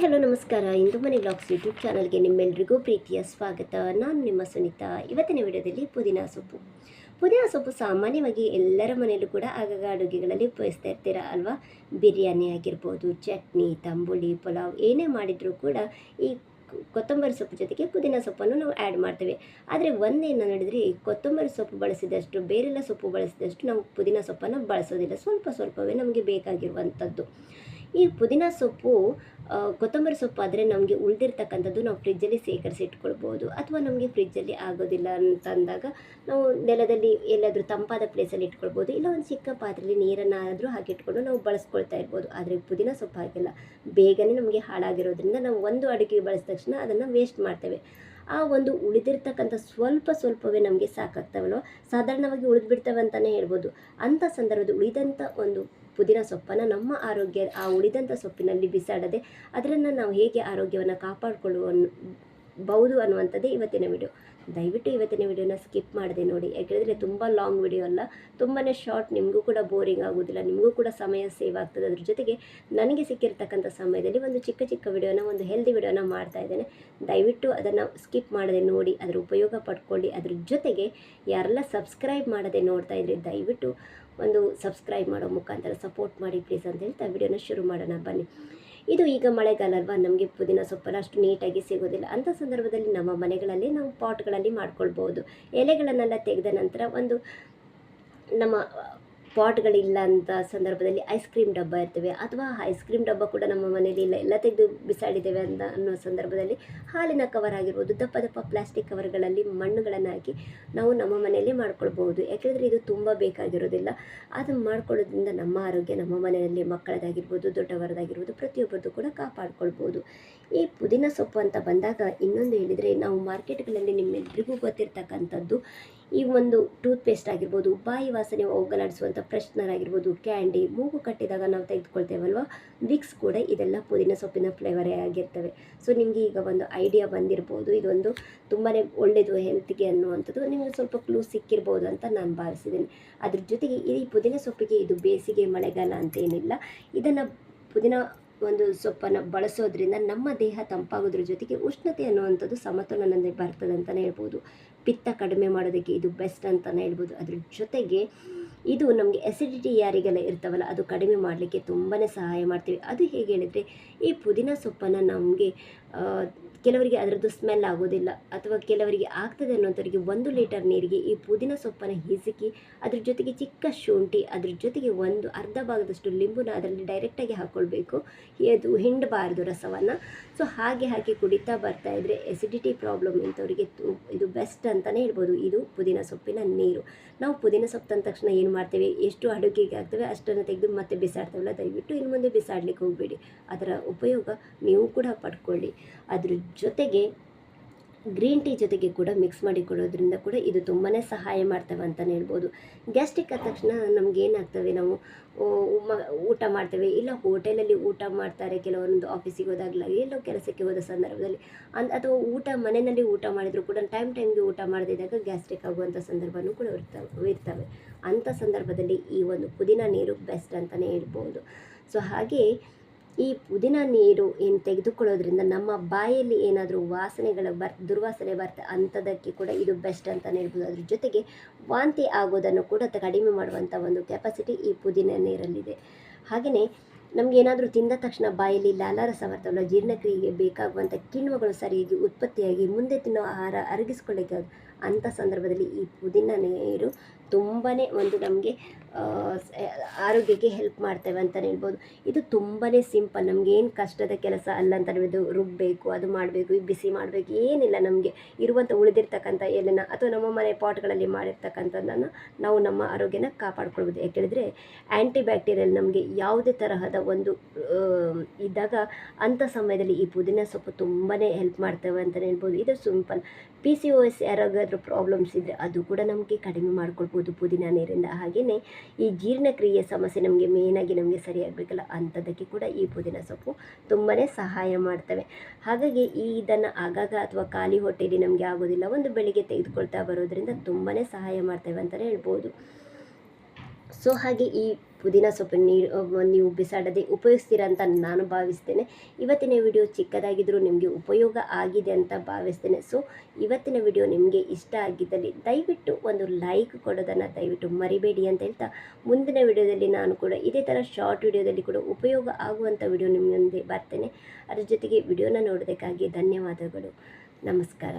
Hello, ನಮಸ್ಕಾರ. ಇಂದು ಮನೆ blogs YouTube ಚಾನಲ್ಗೆ ನಿಮ್ಮೆಲ್ಲರಿಗೂ ಪ್ರೀತಿಯ ಸ್ವಾಗತ. ನಾನು ನಿಮ್ಮ ಸುನೀತಾ. ಇವತ್ತಿನ ವಿಡಿಯೋದಲ್ಲಿ ಪುದೀನ ಸೊಪ್ಪು. ಪುದೀನ ಸೊಪ್ಪು ಸಾಮಾನ್ಯವಾಗಿ ಎಲ್ಲರ ಮನೆಯಲ್ಲೂ ಕೂಡ ಆಗಾಗ ಅಡುಗೆಗಳಲ್ಲಿ ಉಪಯೋಗಿಸ್ತಾ ಇರ್ತೀರ ಅಲ್ವಾ? ಬಿರಿಯಾನಿ ಆಗಿರ್ಬೋದು, ಚಟ್ನಿ, ತಂಬುಳಿ, ಪಲಾವ್, ಏನೇ ಮಾಡಿದರೂ ಕೂಡ ಈ ಕೊತ್ತಂಬರಿ ಸೊಪ್ಪು ಜೊತೆಗೆ ಪುದೀನ ಸೊಪ್ಪನ್ನು ನಾವು ಆ್ಯಡ್ ಮಾಡ್ತೇವೆ. ಆದರೆ ಒಂದೇನು ನೋಡಿದರೆ ಕೊತ್ತಂಬರಿ ಸೊಪ್ಪು ಬಳಸಿದಷ್ಟು, ಬೇರೆಲ್ಲ ಸೊಪ್ಪು ಬಳಸಿದಷ್ಟು ನಾವು ಪುದೀನ ಸೊಪ್ಪನ್ನು ಬಳಸೋದಿಲ್ಲ. ಸ್ವಲ್ಪ ಸ್ವಲ್ಪವೇ ನಮಗೆ ಬೇಕಾಗಿರುವಂಥದ್ದು. ಈ ಪುದೀನ ಸೊಪ್ಪು ಕೊತ್ತಂಬರಿ ಸೊಪ್ಪು ಆದರೆ ನಮಗೆ ಉಳಿದಿರ್ತಕ್ಕಂಥದ್ದು ನಾವು ಫ್ರಿಜ್ಜಲ್ಲಿ ಸೇಕರಿಸಿ ಇಟ್ಕೊಳ್ಬೋದು. ಅಥವಾ ನಮಗೆ ಫ್ರಿಜ್ಜಲ್ಲಿ ಆಗೋದಿಲ್ಲ ಅಂತಂದಾಗ ನಾವು ನೆಲದಲ್ಲಿ ಎಲ್ಲಾದರೂ ತಂಪಾದ ಪ್ಲೇಸಲ್ಲಿ ಇಟ್ಕೊಳ್ಬೋದು. ಇಲ್ಲ ಒಂದು ಚಿಕ್ಕ ಪಾತ್ರೆಯಲ್ಲಿ ನೀರನ್ನು ಆದರೂ ಹಾಕಿಟ್ಕೊಂಡು ನಾವು ಬಳಸ್ಕೊಳ್ತಾ ಇರ್ಬೋದು. ಆದರೆ ಪುದೀನ ಸೊಪ್ಪು ಹಾಗೆಲ್ಲ. ಬೇಗನೆ ನಮಗೆ ಹಾಳಾಗಿರೋದ್ರಿಂದ ನಾವು ಒಂದು ಅಡುಗೆಗೆ ಬಳಸಿದ ತಕ್ಷಣ ಅದನ್ನು ವೇಸ್ಟ್ ಮಾಡ್ತೇವೆ. ಆ ಒಂದು ಉಳಿದಿರ್ತಕ್ಕಂಥ ಸ್ವಲ್ಪ ಸ್ವಲ್ಪವೇ ನಮಗೆ ಸಾಕಾಗ್ತವಲ್ವ? ಸಾಧಾರಣವಾಗಿ ಉಳಿದ್ಬಿಡ್ತವೆ ಅಂತಲೇ ಹೇಳ್ಬೋದು. ಅಂಥ ಸಂದರ್ಭದಲ್ಲಿ ಉಳಿದಂಥ ಒಂದು ಪುದೀನ ಸೊಪ್ಪನ್ನು ನಮ್ಮ ಆರೋಗ್ಯ ಆ ಉಳಿದಂಥ ಸೊಪ್ಪಿನಲ್ಲಿ ಬಿಸಾಡದೆ ಅದನ್ನು ನಾವು ಹೇಗೆ ಆರೋಗ್ಯವನ್ನು ಕಾಪಾಡಿಕೊಳ್ಳುವ ಬಹುದು ಅನ್ನುವಂಥದ್ದೇ ಇವತ್ತಿನ ವಿಡಿಯೋ ದಯವಿಟ್ಟು ಇವತ್ತಿನ ವಿಡಿಯೋನ ಸ್ಕಿಪ್ ಮಾಡದೆ ನೋಡಿ. ಯಾಕೆಂದರೆ ತುಂಬ ಲಾಂಗ್ ವಿಡಿಯೋ ಅಲ್ಲ. ತುಂಬಾ ಶಾರ್ಟ್ ನಿಮಗೂ ಕೂಡ ಬೋರಿಂಗ್ ಆಗೋದಿಲ್ಲ. ನಿಮಗೂ ಕೂಡ ಸಮಯ ಸೇವ್ ಆಗ್ತದೆ. ಅದ್ರ ಜೊತೆಗೆ ನನಗೆ ಸಿಕ್ಕಿರ್ತಕ್ಕಂಥ ಸಮಯದಲ್ಲಿ ಒಂದು ಚಿಕ್ಕ ಚಿಕ್ಕ ವಿಡಿಯೋನ ಒಂದು ಹೆಲ್ದಿ ವಿಡಿಯೋನ ಮಾಡ್ತಾ ಇದ್ದೇನೆ. ದಯವಿಟ್ಟು ಅದನ್ನು ಸ್ಕಿಪ್ ಮಾಡದೆ ನೋಡಿ, ಅದರ ಉಪಯೋಗ ಪಡ್ಕೊಳ್ಳಿ. ಅದ್ರ ಜೊತೆಗೆ ಯಾರೆಲ್ಲ ಸಬ್ಸ್ಕ್ರೈಬ್ ಮಾಡದೆ ನೋಡ್ತಾ ಇದ್ರೆ ದಯವಿಟ್ಟು ಒಂದು ಸಬ್ಸ್ಕ್ರೈಬ್ ಮಾಡೋ ಮುಖಾಂತರ ಸಪೋರ್ಟ್ ಮಾಡಿ ಪ್ಲೀಸ್ ಅಂತ ಹೇಳ್ತಾ ವಿಡಿಯೋನ ಶುರು ಮಾಡೋಣ. ಬನ್ನಿ. ಇದು ಈಗ ಮಳೆಗಾಲ ಅಲ್ವಾ ನಮಗೆ ಪುದೀನ ಸೊಪ್ಪೆಲ್ಲ ಅಷ್ಟು ನೀಟಾಗಿ ಸಿಗೋದಿಲ್ಲ. ಅಂಥ ಸಂದರ್ಭದಲ್ಲಿ ನಮ್ಮ ಮನೆಗಳಲ್ಲಿ ನಾವು ಪಾಟ್ಗಳಲ್ಲಿ ಮಾಡ್ಕೊಳ್ಬೋದು. ಎಲೆಗಳನ್ನೆಲ್ಲ ತೆಗೆದ ನಂತರ ಒಂದು ನಮ್ಮ ಪಾಟ್ಗಳಿಲ್ಲ ಅಂತ ಸಂದರ್ಭದಲ್ಲಿ ಐಸ್ ಕ್ರೀಮ್ ಡಬ್ಬ ಇರ್ತವೆ ಅಥವಾ ಐಸ್ ಕ್ರೀಮ್ ಡಬ್ಬ ಕೂಡ ನಮ್ಮ ಮನೆಯಲ್ಲಿ ಇಲ್ಲ, ಎಲ್ಲ ತೆಗೆದು ಬಿಸಾಡಿದ್ದೇವೆ ಅಂತ ಅನ್ನೋ ಸಂದರ್ಭದಲ್ಲಿ ಹಾಲಿನ ಕವರ್ ಆಗಿರ್ಬೋದು, ದಪ್ಪ ದಪ್ಪ ಪ್ಲಾಸ್ಟಿಕ್ ಕವರ್ಗಳಲ್ಲಿ ಮಣ್ಣುಗಳನ್ನು ಹಾಕಿ ನಾವು ನಮ್ಮ ಮನೆಯಲ್ಲಿ ಮಾಡ್ಕೊಳ್ಬೋದು ಯಾಕೆಂದರೆ ಇದು ತುಂಬ ಬೇಕಾಗಿರೋದಿಲ್ಲ. ಅದು ಮಾಡ್ಕೊಳ್ಳೋದ್ರಿಂದ ನಮ್ಮ ಆರೋಗ್ಯ, ನಮ್ಮ ಮನೆಯಲ್ಲಿ ಮಕ್ಕಳದಾಗಿರ್ಬೋದು, ದೊಡ್ಡವರದಾಗಿರ್ಬೋದು, ಪ್ರತಿಯೊಬ್ಬರದ್ದು ಕೂಡ ಕಾಪಾಡ್ಕೊಳ್ಬೋದು ಈ ಪುದೀನ ಸೊಪ್ಪು ಅಂತ ಬಂದಾಗ ಇನ್ನೊಂದು ಹೇಳಿದರೆ ನಾವು ಮಾರ್ಕೆಟ್ಗಳಲ್ಲಿ ನಿಮ್ಮೆಲ್ಲರಿಗೂ ಗೊತ್ತಿರ್ತಕ್ಕಂಥದ್ದು ಈ ಒಂದು ಟೂತ್ ಪೇಸ್ಟ್ ಆಗಿರ್ಬೋದು, ಬಾಯಿ ವಾಸನೆ ಹೋಗಲಾಡಿಸುವಂಥ ಫ್ರೆಶ್ನರ್ ಆಗಿರ್ಬೋದು ಕ್ಯಾಂಡಿ, ಮೂಗು ಕಟ್ಟಿದಾಗ ನಾವು ತೆಗೆದುಕೊಳ್ತೇವಲ್ವ? ವಿಕ್ಸ್ ಕೂಡ ಇದೆಲ್ಲ ಪುದೀನ ಸೊಪ್ಪಿನ ಫ್ಲೇವರೇ ಆಗಿರ್ತವೆ. ಸೊ ನಿಮಗೆ ಈಗ ಒಂದು ಐಡಿಯಾ ಬಂದಿರ್ಬೋದು. ಇದೊಂದು ತುಂಬಾ ಒಳ್ಳೆಯದು ಹೆಲ್ತ್ಗೆ ಅನ್ನುವಂಥದ್ದು. ನಿಮಗೆ ಸ್ವಲ್ಪ ಕ್ಲೂ ಸಿಕ್ಕಿರ್ಬೋದು ಅಂತ ನಾನು ಭಾವಿಸಿದ್ದೀನಿ ಅದ್ರ ಜೊತೆಗೆ ಈ ಪುದೀನ ಸೊಪ್ಪಿಗೆ ಇದು ಬೇಸಿಗೆ ಮಳೆಗಾಲ ಅಂತೇನಿಲ್ಲ ಇದನ್ನು ಪುದೀನ ಒಂದು ಸೊಪ್ಪನ್ನು ಬಳಸೋದ್ರಿಂದ ನಮ್ಮ ದೇಹ ತಂಪಾಗೋದ್ರ ಜೊತೆಗೆ ಉಷ್ಣತೆ ಅನ್ನುವಂಥದ್ದು ಸಮತೋಲನದಲ್ಲಿ ಬರ್ತದೆ ಅಂತಲೇ ಹೇಳ್ಬೋದು. ಪಿತ್ತ ಕಡಿಮೆ ಮಾಡೋದಕ್ಕೆ ಇದು ಬೆಸ್ಟ್ ಅಂತಲೇ ಹೇಳ್ಬೋದು. ಅದ್ರ ಜೊತೆಗೆ ಇದು ನಮಗೆ ಎಸಿಡಿಟಿ ಯಾರಿಗೆಲ್ಲ ಇರ್ತಾವಲ್ಲ ಅದು ಕಡಿಮೆ ಮಾಡಲಿಕ್ಕೆ ತುಂಬಾ ಸಹಾಯ ಮಾಡ್ತೀವಿ. ಅದು ಹೇಗೆ ಹೇಳಿದರೆ ಈ ಪುದೀನ ಸೊಪ್ಪನ್ನು ನಮಗೆ ಕೆಲವರಿಗೆ ಅದರದ್ದು ಸ್ಮೆಲ್ ಆಗೋದಿಲ್ಲ ಅಥವಾ ಕೆಲವರಿಗೆ ಆಗ್ತದೆ ಅನ್ನೋಂಥವ್ರಿಗೆ ಒಂದು ಲೀಟರ್ ನೀರಿಗೆ ಈ ಪುದೀನ ಸೊಪ್ಪನ್ನು ಹಿಸುಕಿ ಅದ್ರ ಜೊತೆಗೆ ಚಿಕ್ಕ ಶುಂಠಿ, ಅದ್ರ ಜೊತೆಗೆ ಒಂದು ಅರ್ಧ ಭಾಗದಷ್ಟು ಲಿಂಬುನ ಅದರಲ್ಲಿ ಡೈರೆಕ್ಟಾಗಿ ಹಾಕ್ಕೊಳ್ಬೇಕು ಅದು ಹಿಂಡಬಾರ್ದು ರಸವನ್ನು. ಸೊ ಹಾಗೆ ಹಾಕಿ ಕುಡಿತಾ ಬರ್ತಾ ಇದ್ದರೆ ಎಸಿಡಿಟಿ ಪ್ರಾಬ್ಲಮ್ ಇಂಥವರಿಗೆ ಇದು ಬೆಸ್ಟ್ ಅಂತಲೇ ಹೇಳ್ಬೋದು. ಇದು ಪುದೀನ ಸೊಪ್ಪಿನ ನೀರು. ನಾವು ಪುದೀನ ಸೊಪ್ಪು ತಂದ ತಕ್ಷಣ ಏನು ಮಾಡ್ತೇವೆ? ಎಷ್ಟು ಅಡುಗೆಗೆ ಆಗ್ತವೆ ಅಷ್ಟನ್ನು ತೆಗೆದು ಮತ್ತೆ ಬಿಸಾಡ್ತೇವಲ್ಲ? ದಯವಿಟ್ಟು ಇನ್ನು ಮುಂದೆ ಬಿಸಾಡಲಿಕ್ಕೆ ಹೋಗಬೇಡಿ. ಅದರ ಉಪಯೋಗ ನೀವು ಕೂಡ ಪಡ್ಕೊಳ್ಳಿ. ಅದ್ರ ಜೊತೆಗೆ ಗ್ರೀನ್ ಟೀ ಜೊತೆಗೆ ಕೂಡ ಮಿಕ್ಸ್ ಮಾಡಿ ಕೊಡೋದ್ರಿಂದ ಕೂಡ ಇದು ತುಂಬಾ ಸಹಾಯ ಮಾಡ್ತವೆ ಅಂತಲೇ ಹೇಳ್ಬೋದು. ಗ್ಯಾಸ್ಟ್ರಿಕ್ ಆದ ತಕ್ಷಣ ನಮ್ಗೆ ಏನಾಗ್ತವೆ ನಾವು ಊಟ ಮಾಡ್ತೇವೆ. ಇಲ್ಲ ಹೋಟೆಲಲ್ಲಿ ಊಟ ಮಾಡ್ತಾರೆ ಕೆಲವೊಂದು ಆಫೀಸಿಗೆ ಹೋದಾಗಲ, ಎಲ್ಲೋ ಕೆಲಸಕ್ಕೆ ಹೋದ ಸಂದರ್ಭದಲ್ಲಿ. ಅಂದ್ ಅಥವಾ ಊಟ ಮನೆಯಲ್ಲಿ ಊಟ ಮಾಡಿದರೂ ಕೂಡ ಟೈಮ್ ಟೈಮ್ಗೆ ಊಟ ಮಾಡದಿದ್ದಾಗ ಗ್ಯಾಸ್ಟ್ರಿಕ್ ಆಗುವಂಥ ಸಂದರ್ಭವೂ ಕೂಡ ಇರ್ತವೆ ಇರ್ತವೆ. ಅಂಥ ಸಂದರ್ಭದಲ್ಲಿ ಈ ಒಂದು ಪುದೀನ ನೀರು ಬೆಸ್ಟ್ ಅಂತಲೇ ಹೇಳ್ಬೋದು. ಸೊ ಹಾಗೆ ಈ ಪುದೀನ ನೀರು ಏನು ತೆಗೆದುಕೊಳ್ಳೋದ್ರಿಂದ ನಮ್ಮ ಬಾಯಲ್ಲಿ ಏನಾದರೂ ವಾಸನೆಗಳು ಬರ್, ದುರ್ವಾಸನೆ ಬರ್ತಾ ಅಂಥದಕ್ಕೆ ಕೂಡ ಇದು ಬೆಸ್ಟ್ ಅಂತಲೇ ಹೇಳ್ಬೋದು. ಅದ್ರ ಜೊತೆಗೆ ವಾಂತಿ ಆಗೋದನ್ನು ಕೂಡ ಕಡಿಮೆ ಮಾಡುವಂಥ ಒಂದು ಕೆಪಾಸಿಟಿ ಈ ಪುದೀನ ನೀರಲ್ಲಿದೆ. ಹಾಗೆಯೇ ನಮಗೇನಾದರೂ ತಿಂದ ತಕ್ಷಣ ಬಾಯಲ್ಲಿ ಲಾಲಾರಸ ಬರ್ತವಲ್ಲ, ಜೀರ್ಣಕ್ರಿಯೆಗೆ ಬೇಕಾಗುವಂಥ ಕಿಣ್ವಗಳು ಸರಿಯಾಗಿ ಉತ್ಪತ್ತಿಯಾಗಿ ಮುಂದೆ ತಿನ್ನೋ ಆಹಾರ ಅರಗಿಸ್ಕೊಳ್ಳಿಕ್ಕೆ ಅಂಥ ಸಂದರ್ಭದಲ್ಲಿ ಈ ಪುದೀನ ನೀರು ತುಂಬಾ ಒಂದು ನಮಗೆ ಆರೋಗ್ಯಕ್ಕೆ ಹೆಲ್ಪ್ ಮಾಡ್ತೇವೆ ಅಂತಲೇ ಹೇಳ್ಬೋದು. ಇದು ತುಂಬಾ ಸಿಂಪಲ್ ನಮ್ಗೆ ಏನು ಕಷ್ಟದ ಕೆಲಸ ಅಲ್ಲ ಅಂತ ಇದು ರುಬ್ಬಬೇಕು ಅದು ಮಾಡಬೇಕು ಬಿಸಿ ಮಾಡಬೇಕು, ಏನಿಲ್ಲ ನಮಗೆ. ಇರುವಂಥ ಉಳಿದಿರ್ತಕ್ಕಂಥ ಎಲೆನ ಅಥವಾ ನಮ್ಮ ಮನೆ ಪಾಟ್ಗಳಲ್ಲಿ ಮಾಡಿರ್ತಕ್ಕಂಥದ್ದನ್ನು ನಾವು ನಮ್ಮ ಆರೋಗ್ಯನ ಕಾಪಾಡ್ಕೊಳ್ಬೋದು. ಯಾಕೆಳಿದ್ರೆ ಆ್ಯಂಟಿ ಬ್ಯಾಕ್ಟೀರಿಯಲ್ ನಮಗೆ ಯಾವುದೇ ತರಹದ ಒಂದು ಇದ್ದಾಗ ಅಂಥ ಸಮಯದಲ್ಲಿ ಈ ಪುದೀನ ಸೊಪ್ಪು ತುಂಬಾ ಹೆಲ್ಪ್ ಮಾಡ್ತೇವೆ ಅಂತಲೇ ಹೇಳ್ಬೋದು. ಇದು simple P C O S ಯಾರಿಗಾದ್ರೂ ಪ್ರಾಬ್ಲಮ್ಸ್ ಇದ್ದರೆ ಅದು ಕೂಡ ನಮಗೆ ಕಡಿಮೆ ಮಾಡ್ಕೊಳ್ಬೋದು. ಪುದೀನ ನೀರಿಂದ ಹಾಗೆಯೇ ಈ ಜೀರ್ಣಕ್ರಿಯೆ ಸಮಸ್ಯೆ ನಮಗೆ ಮೇಯ್ನಾಗಿ ನಮಗೆ ಸರಿಯಾಗಬೇಕಲ್ಲ ಅಂಥದ್ದಕ್ಕೆ ಕೂಡ ಈ ಪುದೀನ ಸೊಪ್ಪು ತುಂಬಾ ಸಹಾಯ ಮಾಡ್ತವೆ. ಹಾಗಾಗಿ ಈ ಇದನ್ನು ಆಗಾಗ ಅಥವಾ ಖಾಲಿ ಹೊಟ್ಟೆಯಲ್ಲಿ ನಮಗೆ ಆಗೋದಿಲ್ಲ, ಒಂದು ಬೆಳಿಗ್ಗೆ ತೆಗೆದುಕೊಳ್ತಾ ಬರೋದರಿಂದ ತುಂಬಾ ಸಹಾಯ ಮಾಡ್ತೇವೆ ಅಂತಲೇ ಹೇಳ್ಬೋದು. ಸೊ ಹಾಗೆ ಈ ಪುದೀನ ಸೊಪ್ಪು ನೀರು ನೀವು ಬಿಸಾಡದೆ ಉಪಯೋಗಿಸ್ತೀರ ಅಂತ ನಾನು ಭಾವಿಸ್ತೇನೆ. ಇವತ್ತಿನ ವಿಡಿಯೋ ಚಿಕ್ಕದಾಗಿದ್ದರೂ ನಿಮಗೆ ಉಪಯೋಗ ಆಗಿದೆ ಅಂತ ಭಾವಿಸ್ತೇನೆ. ಸೊ ಇವತ್ತಿನ ವಿಡಿಯೋ ನಿಮಗೆ ಇಷ್ಟ ಆಗಿದ್ದಲ್ಲಿ ದಯವಿಟ್ಟು ಒಂದು ಲೈಕ್ ಕೊಡೋದನ್ನು ದಯವಿಟ್ಟು ಮರಿಬೇಡಿ ಅಂತ ಹೇಳ್ತಾ ಮುಂದಿನ ವಿಡಿಯೋದಲ್ಲಿ ನಾನು ಕೂಡ ಇದೇ ಥರ ಶಾರ್ಟ್ ವಿಡಿಯೋದಲ್ಲಿ ಕೂಡ ಉಪಯೋಗ ಆಗುವಂಥ ವಿಡಿಯೋ ನಿಮ್ಮ ಮುಂದೆ ಬರ್ತೇನೆ. ಅದ್ರ ಜೊತೆಗೆ ವಿಡಿಯೋನ ನೋಡೋದಕ್ಕಾಗಿ ಧನ್ಯವಾದಗಳು. ನಮಸ್ಕಾರ.